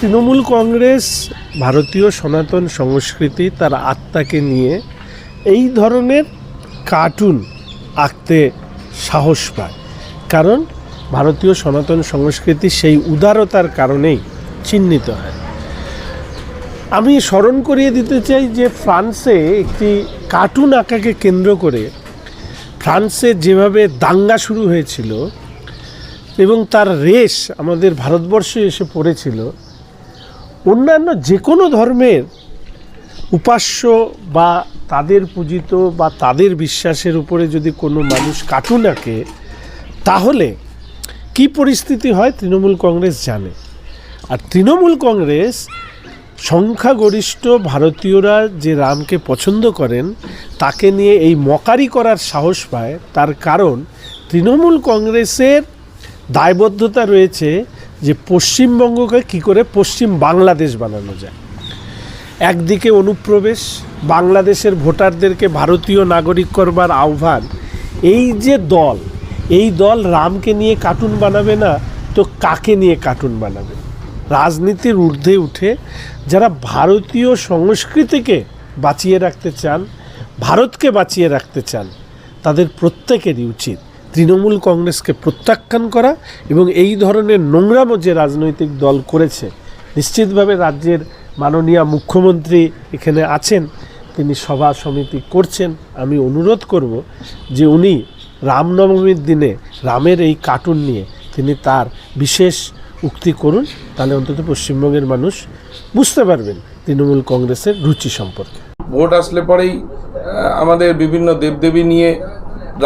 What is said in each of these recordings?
তৃণমূল কংগ্রেস, ভারতীয় সনাতন সংস্কৃতি, তার আত্মাকে নিয়ে এই ধরনের কার্টুন আঁকতে সাহস পায়। কারণ ভারতীয় সনাতন সংস্কৃতি সেই উদারতার কারণেই চিহ্নিত হয়। আমি স্মরণ করিয়ে দিতে চাই যে ফ্রান্সে একটি কার্টুন আঁকাকে কেন্দ্র করে ফ্রান্সে যেভাবে দাঙ্গা শুরু হয়েছিল এবং তার রেশ আমাদের ভারতবর্ষে এসে পড়েছিল অন্যান্য যে কোনো ধর্মের উপাস্য বা তাদের পূজিত বা তাদের বিশ্বাসের উপরে যদি কোনো মানুষ কার্টুন আঁকে, তাহলে কি পরিস্থিতি হয় তৃণমূল কংগ্রেস জানে। আর তৃণমূল কংগ্রেস সংখ্যাগরিষ্ঠ ভারতীয়রা যে রামকে পছন্দ করেন, তাকে নিয়ে এই মকারি করার সাহস পায়। তার কারণ তৃণমূল কংগ্রেসের দায়বদ্ধতা রয়েছে যে পশ্চিমবঙ্গকে কী করে পশ্চিম বাংলাদেশ বানানো যায়। একদিকে অনুপ্রবেশ, বাংলাদেশের ভোটারদেরকে ভারতীয় নাগরিক করবার আহ্বান, এই যে দল, এই দল রামকে নিয়ে কার্টুন বানাবে না, তো কাকে নিয়ে কার্টুন বানাবে? রাজনীতির ঊর্ধ্বে উঠে যারা ভারতীয় সংস্কৃতিকে বাঁচিয়ে রাখতে চান, ভারতকে বাঁচিয়ে রাখতে চান, তাদের প্রত্যেকেরই উচিত তৃণমূল কংগ্রেসকে প্রত্যাখ্যান করা এবং এই ধরনের নোংরামো যে রাজনৈতিক দল করেছে, নিশ্চিতভাবে রাজ্যের মাননীয় মুখ্যমন্ত্রী এখানে আছেন, তিনি সভা সমিতি করছেন। আমি অনুরোধ করব যে উনি রামনবমীর দিনে রামের এই কার্টুন নিয়ে তিনি তার বিশেষ উক্তি করুন, তাহলে অন্তত পশ্চিমবঙ্গের মানুষ বুঝতে পারবেন তৃণমূল কংগ্রেসের রুচি সম্পর্কে। ভোট আসলে পরেই আমাদের বিভিন্ন দেবদেবী নিয়ে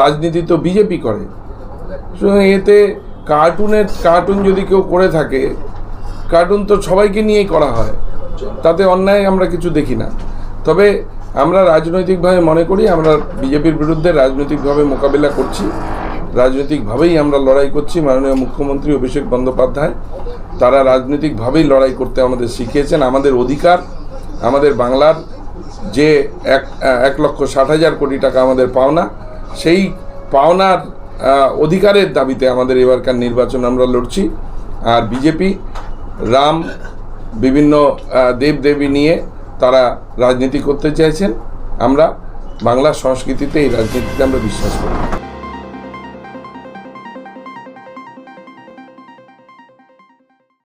রাজনীতি তো বিজেপি করে। সুতরাং এতে কার্টুনের, কার্টুন যদি কেউ করে থাকে, কার্টুন তো সবাইকে নিয়েই করা হয়। তাতে অন্যায় আমরা কিছু দেখি না। তবে আমরা রাজনৈতিকভাবে মনে করি, আমরা বিজেপির বিরুদ্ধে রাজনৈতিকভাবে মোকাবিলা করছি। রাজনৈতিকভাবেই আমরা লড়াই করছি। মাননীয় মুখ্যমন্ত্রী অভিষেক বন্দ্যোপাধ্যায়, তারা রাজনৈতিকভাবেই লড়াই করতে আমাদের শিখিয়েছেন। আমাদের অধিকার, আমাদের বাংলার যে এক এক লক্ষ ষাট হাজার কোটি টাকা আমাদের পাওনা সেই পাওনার অধিকারের দাবিতে আমাদের এবারকার নির্বাচন আমরা লড়ছি। আর বিজেপি, রাম, বিভিন্ন দেবদেবী নিয়ে তারা রাজনীতি করতে চাইছেন। আমরা বাংলা সংস্কৃতিতে এই রাজনীতিতে আমরা বিশ্বাস করি।